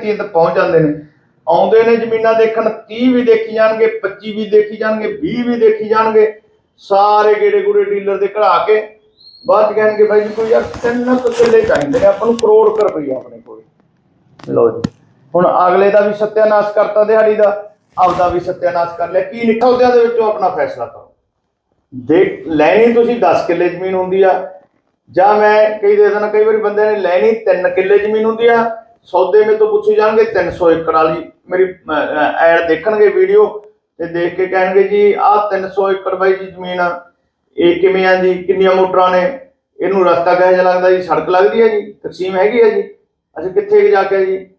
35 ਤੱਕ ਪਹੁੰਚ ਜਾਂਦੇ ਨੇ। ਆਉਂਦੇ ਨੇ ਜ਼ਮੀਨਾਂ ਦੇਖਣ 30 ਵੀ ਦੇਖੀ ਜਾਣਗੇ 25 ਵੀ ਦੇਖੀ ਜਾਣਗੇ 20 ਵੀ ਦੇਖੀ ਜਾਣਗੇ। ਸਾਰੇ ਗੇੜੇ ਗੂੜੇ ਡੀਲਰ ਦੇ ਘੜਾ ਕੇ ਬਾਅਦ ਕਹਿਣਗੇ, ਬਾਈ ਜੀ, ਕੋਈ ਯਾਰ ਤਿੰਨ ਕਿੱਲੇ ਚਾਹੀਦੇ ਨੇ, ਆਪਾਂ ਨੂੰ ਕਰੋੜ ਰੁਪਈਆ ਆਪਣੇ ਕੋਲ। ਲਓ ਜੀ। ਹੁਣ ਅਗਲੇ ਦਾ ਵੀ ਸਤਿਆਨਾਸ਼ ਕਰਤਾ ਦਿਹਾੜੀ ਦਾ, ਆਪਦਾ ਵੀ ਸਤਿਆਨਾਸ਼ ਕਰ ਲਿਆ। ਕੀ ਨਿਕਲ ਦੇ ਵਿੱਚੋਂ ਆਪਣਾ ਫੈਸਲਾ ਕਰੋ। ਦੇਖ, ਲੈਣੀ ਤੁਸੀਂ 10 ਕਿੱਲੇ ਜ਼ਮੀਨ ਹੁੰਦੀ ਆ, ਜਾਂ ਮੈਂ ਕਈ ਦੇ ਦਿਨ ਕਈ ਵਾਰੀ ਬੰਦੇ ਨੇ ਲੈਣੀ 3 ਕਿੱਲੇ ਜ਼ਮੀਨ ਹੁੰਦੀ ਆ ਸੌਦੇ ਮੇ ਤੋਂ ਪੁੱਛੀ ਜਾਣਗੇ 300 ਏਕੜ ਵਾਲੀ ਮੇਰੀ ਐਡ ਦੇਖਣਗੇ ਵੀਡੀਓ ਤੇ ਦੇਖ ਕੇ ਕਹਿਣਗੇ ਜੀ, ਆਹ 300 ਏਕੜ ਬਾਈ ਜੀ ਜ਼ਮੀਨ ਆ। ਇਹ ਕਿਵੇਂ ਆ ਜੀ? ਕਿੰਨੀਆਂ ਮੋਟਰਾਂ ਨੇ? ਇਹਨੂੰ ਰਸਤਾ ਕਿਹੋ ਜਿਹਾ ਲੱਗਦਾ ਜੀ? ਸੜਕ ਲੱਗਦੀ ਹੈ ਜੀ? ਤਕਸੀਮ ਹੈਗੀ ਹੈ ਜੀ? ਅਸੀਂ ਕਿੱਥੇ ਜਾ ਕੇ ਜੀ?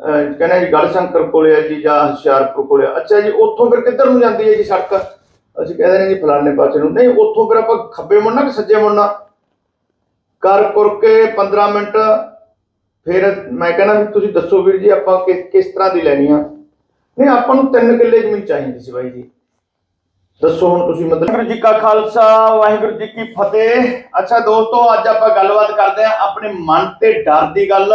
ਅਹ, ਕਹਿੰਦੇ ਜੀ, ਗੜਸ਼ੰਕਰ ਕੋਲੇ ਹੈ ਜੀ ਜਾਂ ਹੁਸ਼ਿਆਰਪੁਰ ਕੋਲੇ ਆ। ਅੱਛਾ ਜੀ, ਉੱਥੋਂ ਫਿਰ ਕਿੱਧਰ ਨੂੰ ਜਾਂਦੀ ਹੈ ਜੀ ਸੜਕ? ਅਸੀਂ ਕਹਿੰਦੇ ਨੇ ਜੀ, ਫਲਾਣੇ ਪਾਸੇ ਨੂੰ। ਨਹੀਂ, ਉੱਥੋਂ ਫਿਰ ਆਪਾਂ ਖੱਬੇ ਮੁੜਨਾ ਕਿ ਸੱਜੇ ਮੁੜਨਾ? ਕਰ ਕੁਰ ਕੇ 15 ਮਿੰਟ ਫਿਰ ਮੈਂ ਕਹਿੰਦਾ ਤੁਸੀਂ ਦੱਸੋ ਵੀਰ ਜੀ ਆਪਾਂ ਕਿ- ਕਿਸ ਤਰ੍ਹਾਂ ਦੀ ਲੈਣੀ ਆ? ਨਹੀਂ ਆਪਾਂ ਨੂੰ 3 ਕਿੱਲੇ ਜ਼ਮੀਨ ਚਾਹੀਦੀ ਸੀ ਬਾਈ ਜੀ। ਦੱਸੋ ਹੁਣ ਤੁਸੀਂ ਮਤਲਬ ਵਾਹਿਗੁਰੂ ਜੀ ਕਾ ਖਾਲਸਾ ਵਾਹਿਗੁਰੂ ਜੀ ਕੀ ਫਤਿਹ। ਅੱਛਾ ਦੋਸਤੋ ਅੱਜ ਆਪਾਂ ਗੱਲਬਾਤ ਕਰਦੇ ਹਾਂ ਆਪਣੇ ਮਨ ਤੇ ਡਰ ਦੀ ਗੱਲ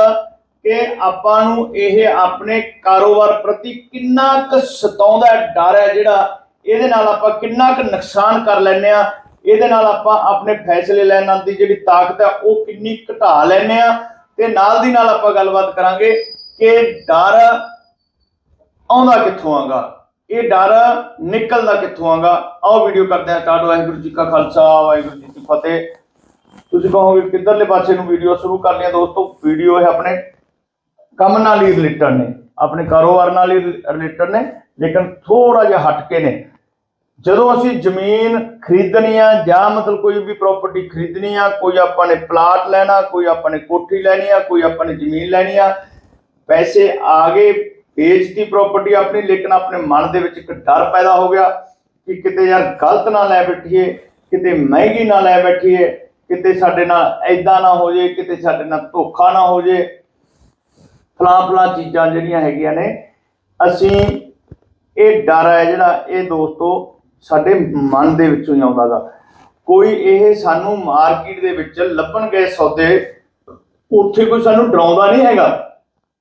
ਕਿ ਆਪਾਂ ਨੂੰ ਇਹ ਆਪਣੇ ਕਾਰੋਬਾਰ ਪ੍ਰਤੀ ਕਿੰਨਾ ਕੁ ਸਤਾਉਂਦਾ ਹੈ, ਡਰ ਹੈ ਜਿਹੜਾ ਇਹਦੇ ਨਾਲ ਆਪਾਂ ਕਿੰਨਾ ਕੁ ਨੁਕਸਾਨ ਕਰ ਲੈਂਦੇ ਆ ਇਹਦੇ ਨਾਲ ਆਪਾਂ ਆਪਣੇ ਫੈਸਲੇ ਲੈਣ ਦੀ ਜਿਹੜੀ ਤਾਕਤ ਹੈ ਉਹ ਕਿੰਨੀ ਘਟਾ ਲੈਂਦੇ ਆ ਤੇ ਨਾਲ ਦੀ ਨਾਲ ਆਪਾਂ ਗੱਲਬਾਤ ਕਰਾਂਗੇ ਕਿ ਡਰ ਆਉਂਦਾ ਕਿੱਥੋਂ ਆਂਗਾ? ਇਹ ਡਰ ਨਿਕਲਦਾ ਕਿੱਥੋਂ ਆਗਾ? ਆਓ ਵੀਡੀਓ ਕਰਦੇ ਹਾਂ ਸਟਾਰਟ ਵਾਹਿਗੁਰੂ ਜੀ ਕਾ ਖਾਲਸਾ, ਵਾਹਿਗੁਰੂ ਜੀ ਕੀ ਫਤਿਹ। ਤੁਸੀਂ ਕਹੋਗੇ ਕਿੱਧਰਲੇ ਪਾਸੇ ਨੂੰ ਵੀਡੀਓ ਸ਼ੁਰੂ ਕਰ ਲਿਆ ਦੋਸਤੋ? ਵੀਡੀਓ ਹੈ ਆਪਣੇ ਕੰਮ ਨਾਲ ਹੀ ਰਿਲੇਟਡ ਨੇ। ਆਪਣੇ ਕਾਰੋਬਾਰ ਨਾਲ ਹੀ ਰਿਲੇਟਡ ਨੇ, ਲੇਕਿਨ ਥੋੜਾ ਜਿਹਾ ਹਟ ਕੇ ਨੇ। ਜਦੋਂ ਅਸੀਂ ਜ਼ਮੀਨ ਖਰੀਦਣੀ ਆ ਜਾਂ ਮਤਲਬ ਕੋਈ ਵੀ ਪ੍ਰਾਪਰਟੀ ਖਰੀਦਣੀ ਆ, ਕੋਈ ਆਪਾਂ ਨੇ ਪਲਾਟ ਲੈਣਾ, ਕੋਈ ਆਪਾਂ ਨੇ ਕੋਠੀ ਲੈਣੀ ਆ, ਕੋਈ ਆਪਾਂ ਨੇ ਜ਼ਮੀਨ ਲੈਣੀ ਆ, ਪੈਸੇ ਆ ਗਏ, ਵੇਚਤੀ ਪ੍ਰਾਪਰਟੀ ਆਪਣੀ, ਲੇਕਿਨ ਆਪਣੇ ਮਨ ਦੇ ਵਿੱਚ ਇੱਕ ਡਰ ਪੈਦਾ ਹੋ ਗਿਆ ਕਿ ਕਿਤੇ ਯਾਰ ਗਲਤ ਨਾ ਲੈ ਬੈਠੀਏ, ਕਿਤੇ ਮਹਿੰਗੀ ਨਾ ਲੈ ਬੈਠੀਏ, ਕਿਤੇ ਸਾਡੇ ਨਾਲ ਐਦਾਂ ਨਾ ਹੋ ਜੇ, ਕਿਤੇ ਸਾਡੇ ਨਾਲ ਧੋਖਾ ਨਾ ਹੋ ਜੇ। ਫਲਾਂ ਫਲਾਂ ਚੀਜ਼ਾਂ ਜਿਹੜੀਆਂ ਹੈਗੀਆਂ ਨੇ, ਅਸੀਂ ਇਹ ਡਰ ਹੈ ਜਿਹੜਾ ਇਹ ਦੋਸਤੋ ਸਾਡੇ ਮਨ ਦੇ ਵਿੱਚੋਂ ਹੀ ਆਉਂਦਾਗਾ। ਕੋਈ ਇਹ ਸਾਨੂੰ ਮਾਰਕੀਟ ਦੇ ਵਿੱਚ ਲੱਭਣ ਗਏ ਸੌਦੇ, ਉੱਥੇ ਕੋਈ ਸਾਨੂੰ ਡਰਾਉਂਦਾ ਨਹੀਂ ਹੈਗਾ।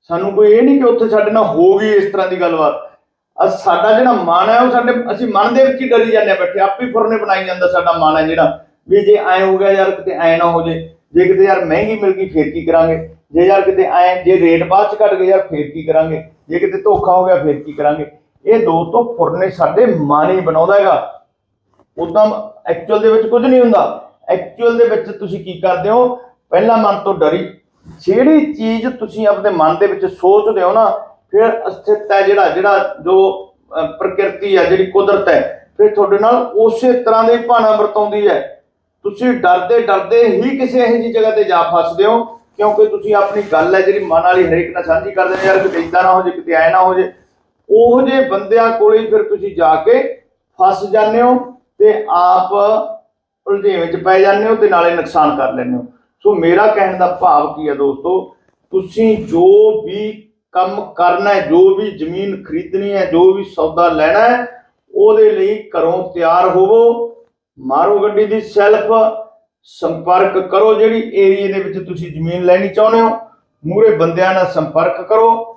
ਸਾਨੂੰ ਕੋਈ ਇਹ ਨਹੀਂ ਕਿ ਉੱਥੇ ਸਾਡੇ ਨਾਲ ਹੋ ਗਈ ਇਸ ਤਰ੍ਹਾਂ ਦੀ ਗੱਲਬਾਤ। ਅ ਸਾਡਾ ਜਿਹੜਾ ਮਨ ਹੈ ਉਹ ਸਾਡੇ, ਅਸੀਂ ਮਨ ਦੇ ਵਿੱਚ ਹੀ ਡਰੀ ਜਾਂਦੇ ਹਾਂ, ਬੈਠੇ ਆਪੇ ਫੁਰਨੇ ਬਣਾਈ ਜਾਂਦਾ ਸਾਡਾ ਮਨ ਹੈ ਜਿਹੜਾ। ਵੀ ਜੇ ਐ ਹੋ ਗਿਆ ਯਾਰ, ਕਿਤੇ ਐ ਨਾ ਹੋ ਜੇ। ਜੇ ਕਿਤੇ ਯਾਰ ਮਹਿੰਗੀ ਮਿਲ ਗਈ, ਫੇਰ ਕੀ ਕਰਾਂਗੇ? ਜੇ ਯਾਰ ਕਿਤੇ ਐ, ਜੇ ਰੇਟ ਬਾਅਦ ਚ ਘਟ ਗਏ ਯਾਰ, ਫੇਰ ਕੀ ਕਰਾਂਗੇ? ਜੇ ਕਿਤੇ ਧੋਖਾ ਹੋ ਗਿਆ, ਫੇਰ ਕੀ ਕਰਾਂਗੇ? ਇਹ ਦੋ ਤੋਂ ਫੁਰਨੇ ਸਾਡੇ ਮਨ ਹੀ ਬਣਾਉਂਦਾ ਹੈਗਾ। ਉਦਾਂ ਐਕਚੁਅਲ ਦੇ ਵਿੱਚ ਕੁਝ ਨਹੀਂ ਹੁੰਦਾ। ਐਕਚੁਅਲ ਦੇ ਵਿੱਚ ਤੁਸੀਂ ਕੀ ਕਰਦੇ ਹੋ? ਪਹਿਲਾਂ ਮਨ ਤੋਂ ਡਰੀ। ਜਿਹੜੀ ਚੀਜ਼ ਤੁਸੀਂ ਆਪਣੇ ਮਨ ਦੇ ਵਿੱਚ ਸੋਚਦੇ ਹੋ ਨਾ, ਫਿਰ ਅਸਥਿਤ ਹੈ ਜਿਹੜਾ ਜਿਹੜਾ ਜੋ ਪ੍ਰਕਿਰਤੀ ਹੈ, ਜਿਹੜੀ ਕੁਦਰਤ ਹੈ, ਫਿਰ ਤੁਹਾਡੇ ਨਾਲ ਉਸੇ ਤਰ੍ਹਾਂ ਦੇ ਭਾਣਾ ਵਰਤਾਉਂਦੀ ਹੈ। ਤੁਸੀਂ ਡਰਦੇ ਡਰਦੇ ਹੀ ਕਿਸੇ ਇਹੋ ਜਿਹੀ ਜਗ੍ਹਾ ਤੇ ਜਾ ਫਸਦੇ ਹੋ, ਕਿਉਂਕਿ ਤੁਸੀਂ ਆਪਣੀ ਗੱਲ ਹੈ ਜਿਹੜੀ ਮਨ ਵਾਲੀ ਹਰੇਕ ਨਾਲ ਸਾਂਝੀ ਕਰਦੇ ਨੇ ਯਾਰ ਕਿਤੇ ਇਦਾਂ ਨਾ ਹੋ ਜੇ, ਕਿਤੇ ਐ ਨਾ ਹੋ ਜੇ। ਉਹ ਜੇ ਬੰਦਿਆਂ ਕੋਲ ਹੀ ਫਿਰ ਤੁਸੀਂ ਜਾ ਕੇ ਫਸ ਜਾਂਦੇ ਹੋ ਤੇ ਆਪ ਉਲਝੇਵੇਂ ਚ ਪੈ ਜਾਂਦੇ ਹੋ ਤੇ ਨਾਲੇ ਨੁਕਸਾਨ ਕਰ ਲੈਂਦੇ ਹੋ। ਸੋ ਮੇਰਾ ਕਹਿਣ ਦਾ ਭਾਵ ਕੀ ਹੈ ਦੋਸਤੋ, ਤੁਸੀਂ ਜੋ ਵੀ ਕੰਮ ਕਰਨਾ ਹੈ, ਜੋ ਵੀ ਜ਼ਮੀਨ ਖਰੀਦਣੀ ਹੈ, ਜੋ ਵੀ ਸੌਦਾ ਲੈਣਾ ਹੈ, ਉਹਦੇ ਲਈ ਘਰੋਂ ਤਿਆਰ ਹੋਵੋ, ਮਾਰੋ ਗੱਡੀ ਦੀ ਸੈਲਫ, ਸੰਪਰਕ ਕਰੋ ਜਿਹੜੀ ਏਰੀਏ ਦੇ ਵਿੱਚ ਤੁਸੀਂ ਜ਼ਮੀਨ ਲੈਣੀ ਚਾਹੁੰਦੇ ਹੋ ਮੂਰੇ ਬੰਦਿਆਂ ਨਾਲ ਸੰਪਰਕ ਕਰੋ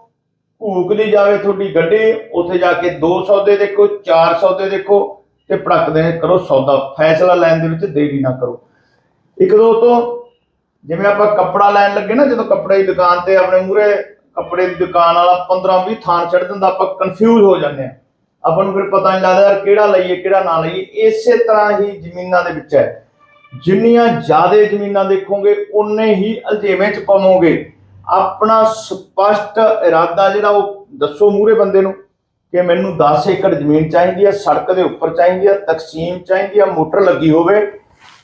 ਭੂਕਦੀ ਜਾਵੇ ਤੁਹਾਡੀ ਗੱਡੀ, ਉੱਥੇ ਜਾ ਕੇ ਦੋ ਸੌਦੇ ਦੇਖੋ, ਚਾਰ ਸੌਦੇ ਦੇਖੋ ਤੇ ਭੜਕਦੇ ਕਰੋ ਸੌਦਾ। ਫੈਸਲਾ ਲੈਣ ਦੇ ਵਿੱਚ ਦੇਰੀ ਨਾ ਕਰੋ। ਇੱਕ ਦੋ ਤੋਂ ਜਿਵੇਂ ਆਪਾਂ ਕੱਪੜਾ ਲੈਣ ਲੱਗੇ ਨਾ, ਜਦੋਂ ਕੱਪੜੇ ਦੀ ਦੁਕਾਨ ਤੇ ਆਪਣੇ ਮੂਰੇ ਕੱਪੜੇ ਦੀ ਦੁਕਾਨ ਵਾਲਾ 15 20 ਥਾਂ ਛੱਡ ਦਿੰਦਾ, ਆਪਾਂ ਕਨਫਿਊਜ਼ ਹੋ ਜਾਂਦੇ ਆ ਆਪਾਂ ਨੂੰ ਫਿਰ ਪਤਾ ਨਹੀਂ ਲੱਗਦਾ ਯਾਰ ਕਿਹੜਾ ਲਈਏ, ਕਿਹੜਾ ਨਾ ਲਈਏ। ਇਸੇ ਤਰ੍ਹਾਂ ਹੀ ਜ਼ਮੀਨਾਂ ਦੇ ਵਿੱਚ ਹੈ। ਜਿੰਨੀਆਂ ਜ਼ਿਆਦਾ ਜ਼ਮੀਨਾਂ ਦੇਖੋਗੇ ਉਨੇ ਹੀ ਅਲਝੇਵੇਂ ਚ ਪਾਵੋਗੇ ਆਪਣਾ ਸਪਸ਼ਟ ਇਰਾਦਾ ਜਿਹੜਾ ਉਹ ਦੱਸੋ ਮੂਰੇ ਬੰਦੇ ਨੂੰ ਕਿ ਮੈਨੂੰ 10 ਏਕੜ ਜ਼ਮੀਨ ਚਾਹੀਦੀ ਆ ਸੜਕ ਦੇ ਉੱਪਰ ਚਾਹੀਦੀ ਆ ਤਕਸੀਮ ਚਾਹੀਦੀ ਆ ਮੋਟਰ ਲੱਗੀ ਹੋਵੇ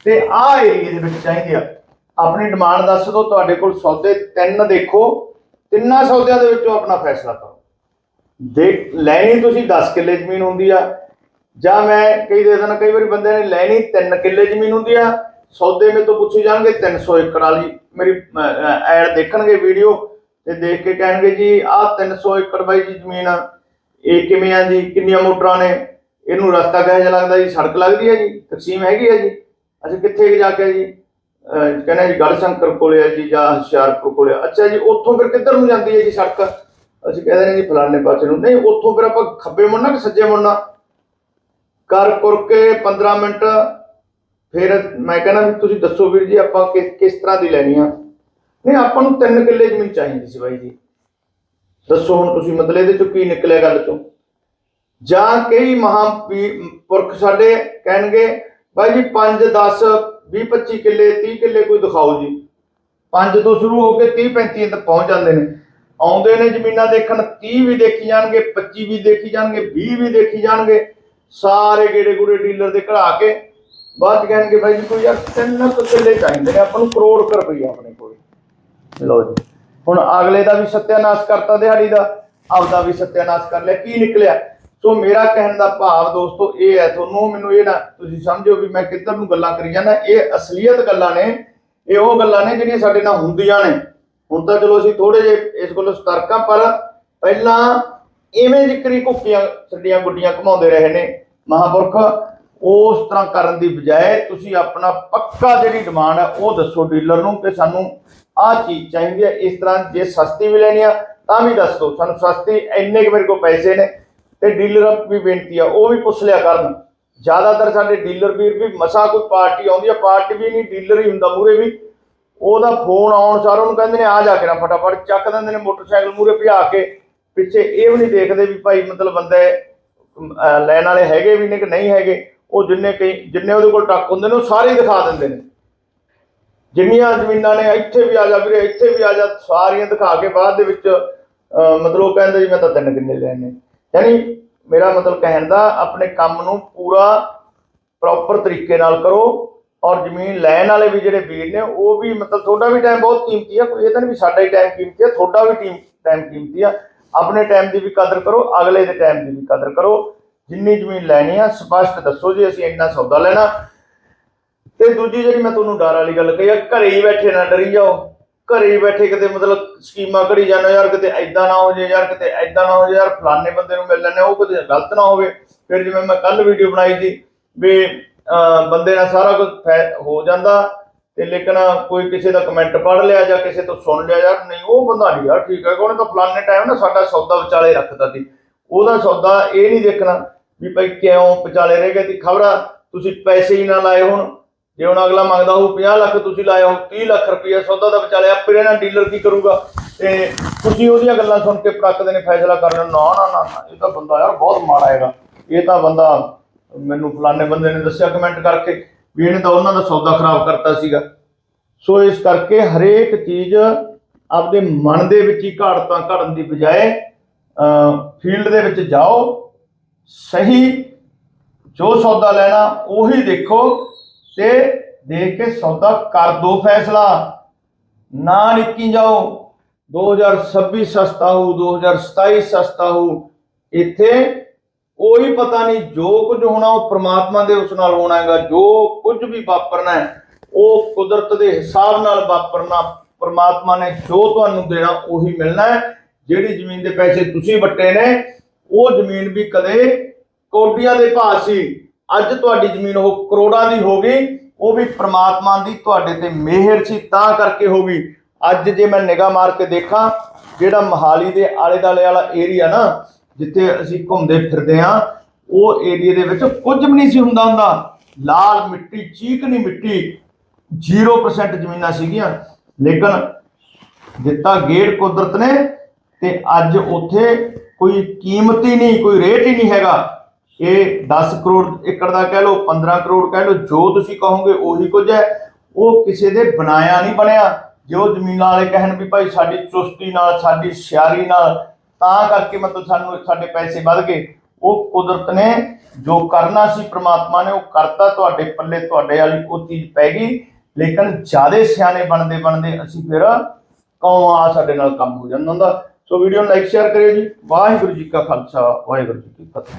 ਤੇ ਆਹ ਏਰੀਏ ਦੇ ਵਿੱਚ ਚਾਹੀਦੀ ਆ। ਆਪਣੀ ਡਿਮਾਂਡ ਦੱਸ ਦਿਓ, ਤੁਹਾਡੇ ਕੋਲ ਸੌਦੇ ਤਿੰਨ ਦੇਖੋ, ਤਿੰਨਾਂ ਸੌਦਿਆਂ ਦੇ ਵਿੱਚੋਂ ਆਪਣਾ ਫੈਸਲਾ ਕਰੋ। ਦੇਖ ਲੈਣੀ ਤੁਸੀਂ 10 ਕਿੱਲੇ ਜ਼ਮੀਨ ਹੁੰਦੀ ਆ, ਜਾਂ ਮੈਂ ਕਈ ਦੇ ਦਿਨ ਕਈ ਵਾਰੀ ਬੰਦੇ ਨੇ ਲੈਣੀ 3 ਕਿੱਲੇ ਜ਼ਮੀਨ ਹੁੰਦੀ ਆ ਸੌਦੇ ਮੇ ਤੋਂ ਪੁੱਛੀ ਜਾਣਗੇ 300 ਏਕੜ ਵਾਲੀ ਮੇਰੀ ਐਡ ਦੇਖਣਗੇ ਵੀਡੀਓ ਤੇ ਦੇਖ ਕੇ ਕਹਿਣਗੇ ਜੀ ਆਹ 300 ਏਕੜ ਬਾਈ ਜੀ ਜ਼ਮੀਨ ਆ ਇਹ ਕਿਵੇਂ ਆ ਜੀ? ਕਿੰਨੀਆਂ ਮੋਟਰਾਂ ਨੇ? ਇਹਨੂੰ ਰਸਤਾ ਕਿਹੋ ਜਿਹਾ ਲੱਗਦਾ ਜੀ? ਸੜਕ ਲੱਗਦੀ ਹੈ ਜੀ? ਤਕਸੀਮ ਹੈਗੀ ਹੈ ਜੀ? ਅਸੀਂ ਕਿੱਥੇ ਜਾ ਕੇ ਜੀ? ਕਹਿੰਦੇ ਜੀ ਗੜਸ਼ੰਕਰ ਕੋਲੇ ਆ ਜੀ ਜਾਂ ਹੁਸ਼ਿਆਰਪੁਰ ਕੋਲੇ ਆ। ਅੱਛਾ ਜੀ, ਉੱਥੋਂ ਫਿਰ ਕਿੱਧਰ ਨੂੰ ਜਾਂਦੀ ਹੈ ਜੀ ਸੜਕ? ਅਸੀਂ ਕਹਿੰਦੇ ਨੇ ਜੀ, ਫਲਾਣੇ ਪਾਸੇ ਨੂੰ। ਨਹੀਂ, ਉੱਥੋਂ ਫਿਰ ਆਪਾਂ ਖੱਬੇ ਮੁੜਨਾ ਕਿ ਸੱਜੇ ਮੁੜਨਾ? ਕਰ ਕੁਰ ਕੇ 15 ਮਿੰਟ ਫਿਰ ਮੈਂ ਕਹਿੰਦਾ ਵੀ ਤੁਸੀਂ ਦੱਸੋ ਵੀਰ ਜੀ, ਆਪਾਂ ਕਿਸ ਕਿਸ ਤਰ੍ਹਾਂ ਦੀ ਲੈਣੀ ਆ? ਨਹੀਂ, ਆਪਾਂ ਨੂੰ 3 ਕਿੱਲੇ ਜ਼ਮੀਨ ਚਾਹੀਦੀ ਸੀ ਬਾਈ ਜੀ। ਦੱਸੋ ਹੁਣ ਤੁਸੀਂ ਮਤਲਬ ਇਹਦੇ ਚੋਂ ਕੀ ਨਿਕਲਿਆ ਗੱਲ ਚੋਂ? ਜਾਂ ਕਈ ਮਹਾ ਪੁਰਖ ਸਾਡੇ ਕਹਿਣਗੇ, ਬਾਈ ਜੀ 5 10 20 25 ਕਿੱਲੇ 30 ਕਿੱਲੇ ਕੋਈ ਦਿਖਾਓ ਜੀ। 5 ਤੋਂ ਸ਼ੁਰੂ ਹੋ ਕੇ 30 35 ਤੱਕ ਪਹੁੰਚ ਜਾਂਦੇ ਨੇ। ਆਉਂਦੇ ਨੇ ਜ਼ਮੀਨਾਂ ਦੇਖਣ 30 ਵੀ ਦੇਖੀ ਜਾਣਗੇ 25 ਵੀ ਦੇਖੀ ਜਾਣਗੇ 20 ਵੀ ਦੇਖੀ ਜਾਣਗੇ। ਸਾਰੇ ਗੇੜੇ ਗੂੜੇ ਡੀਲਰ ਦੇ ਘੜਾ ਕੇ ਬਾਅਦ 'ਚ ਕਹਿਣਗੇ ਬਾਈ ਜੀ, ਕੋਈ ਯਾਰ ਤਿੰਨ ਕੁ ਕਿੱਲੇ ਚਾਹੀਦੇ ਨੇ, ਆਪਾਂ ਨੂੰ ਕਰੋੜ ਕੁ ਆਪਣੇ ਕੋਲ। ਲਓ ਜੀ, ਹੁਣ ਅਗਲੇ ਦਾ ਵੀ ਸਤਿਆਨਾਸ਼ ਕਰਤਾ ਦਿਹਾੜੀ ਦਾ, ਆਪਦਾ ਵੀ ਸਤਿਆਨਾਸ਼ ਕਰ ਲਿਆ, ਕੀ ਨਿਕਲਿਆ? ਸੋ ਮੇਰਾ ਕਹਿਣ ਦਾ ਭਾਵ ਦੋਸਤੋ, ਇਹ ਹੈ, ਤੁਹਾਨੂੰ ਮੈਨੂੰ ਇਹ ਨਾ ਤੁਸੀਂ ਸਮਝੋ ਵੀ ਮੈਂ ਕਿੱਧਰ ਨੂੰ ਗੱਲਾਂ ਕਰੀ ਜਾਂਦਾ, ਇਹ ਅਸਲੀਅਤ ਗੱਲਾਂ ਨੇ, ਇਹ ਉਹ ਗੱਲਾਂ ਨੇ ਜਿਹੜੀਆਂ ਸਾਡੇ ਨਾਲ ਹੁੰਦੀਆਂ ਨੇ। ਹੁਣ ਤਾਂ ਚਲੋ ਅਸੀਂ ਥੋੜੇ ਜਿਹੇ ਇਸ ਕੋਲੋਂ ਸਤਰਕ ਹਾਂ, ਪਰ ਪਹਿਲਾਂ ਇਵੇਂ ਜ਼ਿਕਰੀ ਘੁੱਕੀਆਂ, ਛੱਡੀਆਂ ਗੁੱਡੀਆਂ ਘਮਾਉਂਦੇ ਰਹੇ ਨੇ ਮਹਾਪੁਰਖ। ਉਸ ਤਰ੍ਹਾਂ ਕਰਨ ਦੀ ਬਜਾਏ ਤੁਸੀਂ ਆਪਣਾ ਪੱਕਾ ਜਿਹੜੀ ਡਿਮਾਂਡ ਹੈ, ਉਹ ਦੱਸੋ ਡੀਲਰ ਨੂੰ ਕਿ ਸਾਨੂੰ ਆਹ ਚੀਜ਼ ਚਾਹੀਦੀ ਹੈ, ਇਸ ਤਰ੍ਹਾਂ ਜੇ ਸਸਤੀ ਵੀ ਲੈਣੀ ਆ, ਤਾਂ ਵੀ ਦੱਸ ਦਿਓ। ਸਾਨੂੰ ਸਸਤੀ ਇੰਨੇ ਕੁ ਮੇਰੇ ਕੋਲ ਪੈਸੇ ਨੇ ਤੇ ਡੀਲਰ ਵੀ ਬੇਨਤੀ ਆ, ਉਹ ਵੀ ਪੁੱਛ ਲਿਆ ਕਰਨ। ਜ਼ਿਆਦਾਤਰ ਸਾਡੇ ਡੀਲਰ ਵੀਰ ਵੀ ਮਸਾ ਕੋਈ ਪਾਰਟੀ ਆਉਂਦੀ ਆ, ਪਾਰਟੀ ਵੀ ਨਹੀਂ ਡੀਲਰ ਹੀ ਹੁੰਦਾ ਮੂਰੇ ਵੀ। ਉਹਦਾ ਫੋਨ ਆਉਣ ਸਾਰ ਉਹਨੂੰ ਕਹਿੰਦੇ ਨੇ, ਆ ਜਾ ਕੇ ਨਾ ਫਟਾਫਟ ਚੱਕ ਦਿੰਦੇ ਨੇ ਮੋਟਰਸਾਈਕਲ ਮੂਰੇ ਭਜਾ ਕੇ। ਪਿੱਛੇ ਇਹ ਵੀ ਨਹੀਂ ਦੇਖਦੇ ਵੀ ਭਾਈ ਮਤਲਬ ਬੰਦੇ ਲੈਣ ਵਾਲੇ ਹੈਗੇ ਵੀ ਨੇ ਕਿ ਨਹੀਂ ਹੈਗੇ। ਉਹ ਜਿੰਨੇ ਕਈ ਜਿੰਨੇ ਉਹਦੇ ਕੋਲ ਟੱਕ ਹੁੰਦੇ ਨੇ, ਉਹ ਸਾਰੇ ਹੀ ਦਿਖਾ ਦਿੰਦੇ ਨੇ। ਜਿੰਨੀਆਂ ਜ਼ਮੀਨਾਂ ਨੇ, ਇੱਥੇ ਵੀ ਆ ਜਾ ਵੀਰੇ, ਇੱਥੇ ਵੀ ਆ ਜਾ, ਸਾਰੀਆਂ ਦਿਖਾ ਕੇ ਬਾਅਦ ਦੇ ਵਿੱਚ ਮਤਲਬ ਉਹ ਕਹਿੰਦੇ ਜੀ ਮੈਂ ਤਾਂ ਤਿੰਨ ਕਿੰਨੇ ਲੈਣੇ ਯਾਨੀ ਮੇਰਾ ਮਤਲਬ ਕਹਿਣ ਦਾ, ਆਪਣੇ ਕੰਮ ਨੂੰ ਪੂਰਾ ਪ੍ਰੋਪਰ ਤਰੀਕੇ ਨਾਲ ਕਰੋ ਔਰ ਜ਼ਮੀਨ ਲੈਣ ਵਾਲੇ ਵੀ ਜਿਹੜੇ ਵੀਰ ਨੇ, ਉਹ ਵੀ ਮਤਲਬ ਤੁਹਾਡਾ ਵੀ ਟਾਈਮ ਬਹੁਤ ਕੀਮਤੀ ਆ। ਕੋਈ ਇਹ ਤਾਂ ਨਹੀਂ ਵੀ ਸਾਡਾ ਹੀ ਟਾਈਮ ਕੀਮਤੀ ਆ, ਤੁਹਾਡਾ ਵੀ ਟੀਮ ਟਾਈਮ ਕੀਮਤੀ ਆ। ਆਪਣੇ ਟਾਈਮ ਦੀ ਵੀ ਕਦਰ ਕਰੋ, ਅਗਲੇ ਦੇ ਟਾਈਮ ਦੀ ਵੀ ਕਦਰ ਕਰੋ। ਜਿੰਨੀ ਜ਼ਮੀਨ ਲੈਣੀ ਆ, ਸਪਸ਼ਟ ਦੱਸੋ ਜੀ, ਅਸੀਂ ਇੰਨਾ ਸੌਦਾ ਲੈਣਾ। ਤੇ ਦੂਜੀ ਜਿਹੜੀ ਮੈਂ ਤੁਹਾਨੂੰ ਡਰ ਵਾਲੀ ਗੱਲ ਕਹੀ ਆ, ਘਰੇ ਹੀ ਬੈਠੇ ਨਾ ਡਰੀ ਜਾਓ। ਘਰੇ ਹੀ ਬੈਠੇ ਕਿਤੇ ਮਤਲਬ ਸਕੀਮਾਂ ਘੜੀ ਜਾਂਦੇ ਯਾਰ, ਕਿਤੇ ਐਦਾਂ ਨਾ ਹੋ ਜੇ ਯਾਰ, ਕਿਤੇ ਐਦਾਂ ਨਾ ਹੋ ਜੇ ਯਾਰ, ਫਲਾਣੇ ਬੰਦੇ ਨੂੰ ਮਿਲ ਲੈਣੇ ਉਹ ਕਿਤੇ ਗਲਤ ਨਾ ਹੋਵੇ। ਫਿਰ ਜਿਵੇਂ ਮੈਂ ਕੱਲ ਵੀਡੀਓ ਬਣਾਈ ਸੀ ਵੀ ਬੰਦੇ ਨਾਲ ਸਾਰਾ ਕੁਝ ਫੈ- ਹੋ ਜਾਂਦਾ ਤੇ ਲੇਕਿਨ ਕੋਈ ਕਿਸੇ ਦਾ ਕਮੈਂਟ ਪੜ੍ਹ ਲਿਆ ਜਾਂ ਕਿਸੇ ਤੋਂ ਸੁਣ ਲਿਆ ਯਾਰ, ਨਹੀਂ, ਉਹ ਬੰਦਾ ਨਹੀਂ ਯਾਰ ਠੀਕ ਹੈ ਉਹਨੇ ਤਾਂ ਫਲਾਣੇ ਟਾਈਮ ਨਾ ਸਾਡਾ ਸੌਦਾ ਵਿਚਾਲੇ ਰੱਖਦਾ ਸੀ। ਉਹਦਾ ਸੌਦਾ ਇਹ ਨਹੀਂ ਦੇਖਣਾ ਵੀ ਭਾਈ ਕਿਉਂ ਵਿਚਾਲੇ ਰਹਿ ਗਏ ਤੇ? ਖਬਰਾਂ ਤੁਸੀਂ ਪੈਸੇ ਹੀ ਨਾ ਲਾਏ ਹੋਣ। ਜੇ ਹੁਣ ਅਗਲਾ ਮੰਗਦਾ ਹੋਊ 50 ਲੱਖ ਤੁਸੀਂ ਲਾਇਆ ਹੋ 30 ਲੱਖ ਰੁਪਏ ਸੌਦਾ ਦਾ ਵਿਚਾਲੇ ਆਪੇ ਰਹਿਣਾ, ਡੀਲਰ ਕੀ ਕਰੂਗਾ? ਤੇ ਤੁਸੀਂ ਉਹਦੀਆਂ ਗੱਲਾਂ ਸੁਣ ਕੇ ਪ੍ਰੱਕਦੇ ਨੇ ਫੈਸਲਾ ਕਰਨਾ ਨਾ ਨਾ ਨਾ ਇਹ ਤਾਂ ਬੰਦਾ ਯਾਰ ਬਹੁਤ ਮਾੜਾ ਹੈਗਾ। ਇਹ ਤਾਂ ਬੰਦਾ ਮੈਨੂੰ ਫਲਾਣੇ ਬੰਦੇ ਨੇ ਦੱਸਿਆ ਕਮੈਂਟ ਕਰਕੇ ਵੀ ਇਹਨੇ ਤਾਂ ਉਹਨਾਂ ਦਾ ਸੌਦਾ ਖਰਾਬ ਕਰਤਾ ਸੀਗਾ। ਸੋ ਇਸ ਕਰਕੇ ਹਰੇਕ ਚੀਜ਼ ਆਪਦੇ ਮਨ ਦੇ ਵਿੱਚ ਹੀ ਘਾੜਤਾਂ ਘੜਨ ਦੀ ਬਜਾਏ ਫੀਲਡ ਦੇ ਵਿੱਚ ਜਾਓ ਸਹੀ, ਜੋ ਸੌਦਾ ਲੈਣਾ ਉਹੀ ਦੇਖੋ ਤੇ ਦੇਖ ਕੇ ਸੌਦਾ ਕਰ ਦੋ ਫੈਸਲਾ। ਨਾ ਨਿੱਕੀ ਜਾਓ। 2026 ਸਸਤਾ ਹੋ 2027 ਸਸਤਾ ਹੋ ਇੱਥੇ ਕੋਈ ਪਤਾ ਨਹੀਂ ਜੋ ਕੁਝ ਹੋਣਾ ਉਹ ਪ੍ਰਮਾਤਮਾ ਦੇ ਉਸ ਨਾਲ ਹੋਣਾ ਹੈਗਾ, ਜੋ ਕੁਝ ਵੀ ਵਾਪਰਨਾ ਹੈ, ਉਹ ਕੁਦਰਤ ਦੇ ਹਿਸਾਬ ਨਾਲ ਵਾਪਰਨਾ, ਪ੍ਰਮਾਤਮਾ ਨੇ ਜੋ ਤੁਹਾਨੂੰ ਦੇਣਾ ਉਹੀ ਮਿਲਣਾ ਹੈ। ਜਿਹੜੀ ਜ਼ਮੀਨ ਦੇ ਪੈਸੇ ਤੁਸੀਂ ਵੱਟੇ ਨੇ ਉਹ ਜ਼ਮੀਨ ਵੀ ਕਦੇ ਕੋਟੀਆਂ ਦੇ ਭਾਅ ਸੀ। ਅੱਜ ਤੁਹਾਡੀ ਜ਼ਮੀਨ ਉਹ ਕਰੋੜਾਂ ਦੀ ਹੋ ਗਈ। ਉਹ ਵੀ ਪ੍ਰਮਾਤਮਾ ਦੀ ਤੁਹਾਡੇ ਤੇ ਮਿਹਰ ਸੀ, ਤਾਂ ਕਰਕੇ ਹੋ ਗਈ। ਅੱਜ ਜੇ ਮੈਂ ਨਿਗਾਹ ਮਾਰ ਕੇ ਦੇਖਾਂ, ਜਿਹੜਾ ਮਹਾਲੀ ਦੇ ਆਲੇ ਦੁਆਲੇ ਵਾਲਾ ਏਰੀਆ ਨਾ, ਜਿੱਥੇ ਅਸੀਂ ਘੁੰਮਦੇ ਫਿਰਦੇ ਆ ਉਹ ਏਰੀਆ ਦੇ ਵਿੱਚ ਕੁਝ ਵੀ ਨਹੀਂ ਸੀ ਹੁੰਦਾ ਹੁੰਦਾ। ਲਾਲ ਮਿੱਟੀ, ਚੀਕਣੀ ਮਿੱਟੀ 0% ਜ਼ਮੀਨਾਂ ਸੀਗੀਆਂ। ਲੇਕਿਨ ਦਿੱਤਾ ਗੇੜ ਕੁਦਰਤ ਨੇ ਤੇ ਅੱਜ ਉੱਥੇ ਕੋਈ ਕੀਮਤ ਹੀ ਨਹੀਂ, ਕੋਈ ਰੇਟ ਹੀ ਨਹੀਂ ਹੈਗਾ। ਇਹ 10 ਕਰੋੜ ਏਕੜ ਦਾ ਕਹਿ ਲਓ 15 ਕਰੋੜ ਕਹਿ ਲਓ, ਜੋ ਤੁਸੀਂ ਕਹੋਗੇ ਉਹੀ ਕੁਝ ਹੈ। ਉਹ ਕਿਸੇ ਦੇ ਬਣਾਇਆ ਨਹੀਂ ਬਣਿਆ। ਜੇ ਉਹ ਜ਼ਮੀਨਾਂ ਵਾਲੇ ਕਹਿਣ ਵੀ ਭਾਈ ਸਾਡੀ ਚੁਸਤੀ ਨਾਲ, ਸਾਡੀ ਸਿਆਰੀ ਨਾਲ, ਤਾਂ ਕਰਕੇ ਮਤਲਬ ਸਾਨੂੰ ਸਾਡੇ ਪੈਸੇ ਵੱਧ ਗਏ। ਉਹ ਕੁਦਰਤ ਨੇ ਜੋ ਕਰਨਾ ਸੀ, ਪ੍ਰਮਾਤਮਾ ਨੇ ਉਹ ਕਰਤਾ, ਤੁਹਾਡੇ ਪੱਲੇ ਤੁਹਾਡੇ ਵਾਲੀ ਉਹ ਚੀਜ਼ ਪੈ ਗਈ। ਲੇਕਿਨ ਜਿਆਦੇ ਸਿਆਣੇ ਬਣਦੇ ਬਣਦੇ ਅਸੀਂ ਫਿਰ ਕੌਮ ਆ ਸਾਡੇ ਨਾਲ ਕੰਮ ਹੋ ਜਾਂਦਾ ਹੁੰਦਾ। ਸੋ ਵੀਡੀਓ ਨੂੰ ਲਾਈਕ ਸ਼ੇਅਰ ਕਰਿਓ ਜੀ। ਵਾਹਿਗੁਰੂ ਜੀ ਕਾ ਖਾਲਸਾ, ਵਾਹਿਗੁਰੂ ਜੀ ਕੀ ਫਤਿਹ।